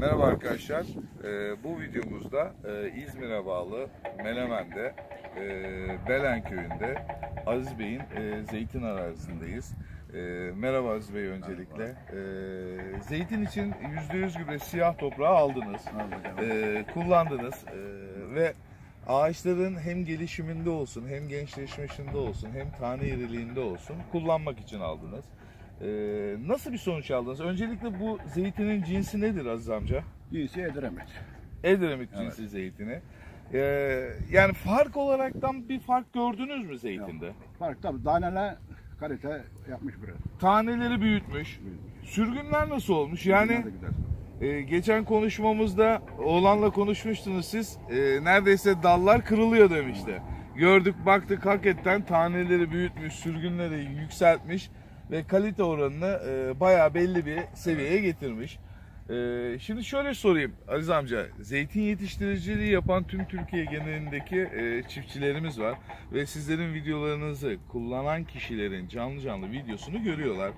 Merhaba arkadaşlar. Ee, bu videomuzda e, İzmir'e bağlı Menemen'de e, Belen köyünde Aziz Bey'in e, zeytin arazisindeyiz. E, merhaba Aziz Bey öncelikle. E, zeytin için %100 gübre siyah toprağı aldınız. E, kullandınız E, ve ağaçların hem gelişiminde olsun hem gençleşmesinde olsun hem tane iriliğinde olsun kullanmak için aldınız. Ee, nasıl bir sonuç aldınız? Öncelikle bu zeytinin cinsi nedir Aziz amca? Cinsi Edremit. Edremit Evet. cinsi zeytini. Ee, yani fark olaraktan bir fark gördünüz mü zeytinde? Fark tabii daneler kalite yapmış biraz. Taneleri büyütmüş. Sürgünler nasıl olmuş? Yani e, geçen konuşmamızda oğlanla konuşmuştunuz siz. E, neredeyse dallar kırılıyor demişti. Gördük baktık hakikaten taneleri büyütmüş, sürgünleri yükseltmiş ve kalite oranını e, bayağı belli bir seviyeye getirmiş. E, şimdi şöyle sorayım Aziz amca, zeytin yetiştiriciliği yapan tüm Türkiye genelindeki e, çiftçilerimiz var ve sizlerin videolarınızı kullanan kişilerin canlı canlı videosunu görüyorlar.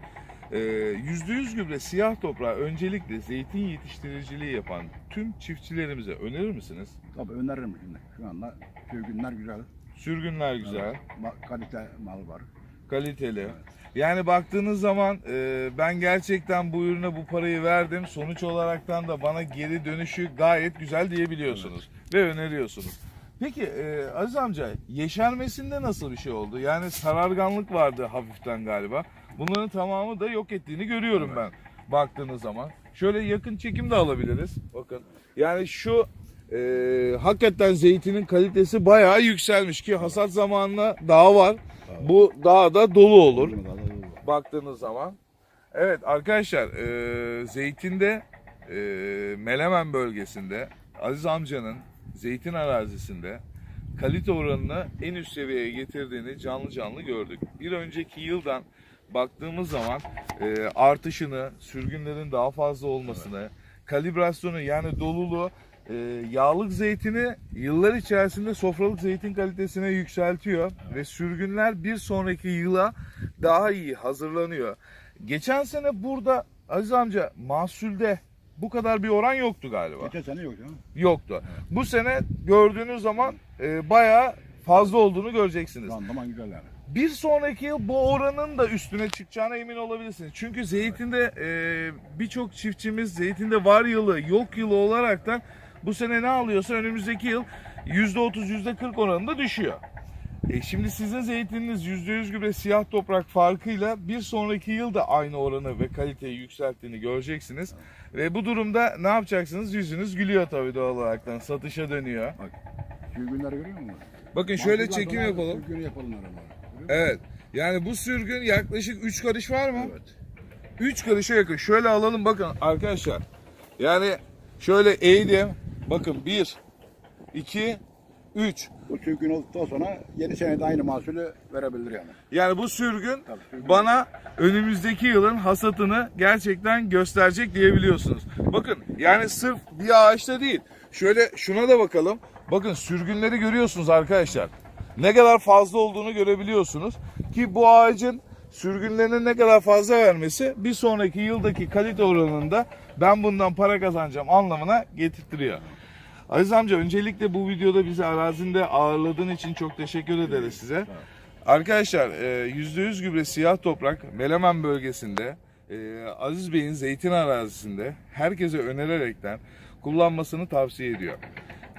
Ee, %100 gübre siyah toprağı öncelikle zeytin yetiştiriciliği yapan tüm çiftçilerimize önerir misiniz? Tabii öneririm şimdi. Şu anda sürgünler güzel. Sürgünler güzel, Ma- kalite mal var. Kaliteli. Yani baktığınız zaman e, ben gerçekten bu ürüne bu parayı verdim. Sonuç olaraktan da bana geri dönüşü gayet güzel diyebiliyorsunuz ve öneriyorsunuz. Peki e, Aziz amca yeşermesinde nasıl bir şey oldu? Yani sararganlık vardı hafiften galiba. Bunların tamamı da yok ettiğini görüyorum ben baktığınız zaman. Şöyle yakın çekim de alabiliriz. Bakın yani şu e, hakikaten zeytinin kalitesi bayağı yükselmiş ki hasat zamanına daha var. Bu daha da dolu olur baktığınız zaman. Evet arkadaşlar e, zeytinde e, Melemen bölgesinde Aziz amcanın zeytin arazisinde kalite oranını en üst seviyeye getirdiğini canlı canlı gördük. Bir önceki yıldan baktığımız zaman e, artışını, sürgünlerin daha fazla olmasını, kalibrasyonu yani doluluğu e, yağlık zeytini yıllar içerisinde sofralık zeytin kalitesine yükseltiyor ve sürgünler bir sonraki yıla daha iyi hazırlanıyor. Geçen sene burada Aziz amca mahsulde bu kadar bir oran yoktu galiba. Geçen sene yok canım. Yoktu. Bu sene gördüğünüz zaman e, bayağı fazla olduğunu göreceksiniz. Randıman güzel yani. Bir sonraki yıl bu oranın da üstüne çıkacağına emin olabilirsiniz. Çünkü zeytinde e, birçok çiftçimiz zeytinde var yılı yok yılı olaraktan bu sene ne alıyorsa önümüzdeki yıl %30 %40 oranında düşüyor. E şimdi sizin zeytininiz %100 gübre siyah toprak farkıyla bir sonraki yıl da aynı oranı ve kaliteyi yükselttiğini göreceksiniz. Ve bu durumda ne yapacaksınız? Yüzünüz gülüyor tabii doğal olaraktan. Satışa dönüyor. Sürgünleri görüyor musun? Bakın şöyle Mahsullar çekim dolar, yapalım. Sürgünü yapalım arabalara. Evet. Yani bu sürgün yaklaşık 3 karış var mı? Evet. 3 karışa yakın. Şöyle alalım bakın arkadaşlar. Yani şöyle eğdim. Bakın 1, 2, 3. Bu sürgün olduktan sonra 7 senede aynı mahsulü verebilir yani. Yani bu sürgün Tabii, sürgün. bana önümüzdeki yılın hasatını gerçekten gösterecek diyebiliyorsunuz. Bakın yani sırf bir ağaçta değil. Şöyle şuna da bakalım. Bakın sürgünleri görüyorsunuz arkadaşlar. Ne kadar fazla olduğunu görebiliyorsunuz. Ki bu ağacın sürgünlerine ne kadar fazla vermesi bir sonraki yıldaki kalite oranında ben bundan para kazanacağım anlamına getirtiyor. Aziz amca öncelikle bu videoda bizi arazinde ağırladığın için çok teşekkür ederiz size. Arkadaşlar e, %100 gübre siyah toprak Melemen bölgesinde e, Aziz Bey'in zeytin arazisinde herkese önererekten kullanmasını tavsiye ediyor.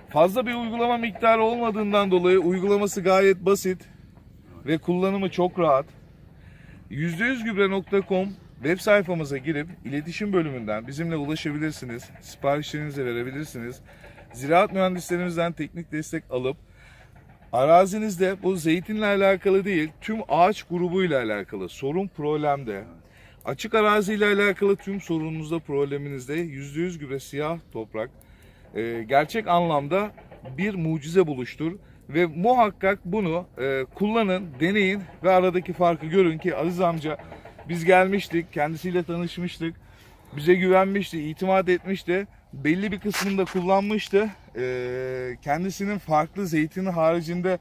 Fazla bir uygulama miktarı olmadığından dolayı uygulaması gayet basit ve kullanımı çok rahat. %100gübre.com web sayfamıza girip iletişim bölümünden bizimle ulaşabilirsiniz. Siparişlerinizi verebilirsiniz. Ziraat mühendislerimizden teknik destek alıp arazinizde bu zeytinle alakalı değil tüm ağaç grubuyla alakalı sorun problemde açık araziyle alakalı tüm sorununuzda probleminizde %100 gübre siyah toprak e, gerçek anlamda bir mucize buluştur ve muhakkak bunu e, kullanın, deneyin ve aradaki farkı görün ki Aziz amca biz gelmiştik, kendisiyle tanışmıştık, bize güvenmişti, itimat etmişti, belli bir kısmını da kullanmıştı. E, kendisinin farklı zeytini haricinde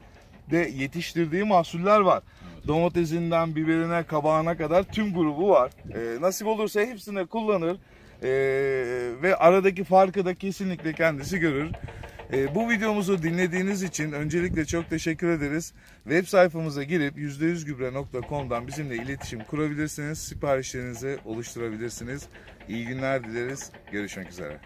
de yetiştirdiği mahsuller var. Domatesinden biberine, kabağına kadar tüm grubu var. E, nasip olursa hepsini kullanır. Ee, ve aradaki farkı da kesinlikle kendisi görür. Ee, bu videomuzu dinlediğiniz için öncelikle çok teşekkür ederiz. Web sayfamıza girip %100gübre.com'dan bizimle iletişim kurabilirsiniz. Siparişlerinizi oluşturabilirsiniz. İyi günler dileriz. Görüşmek üzere.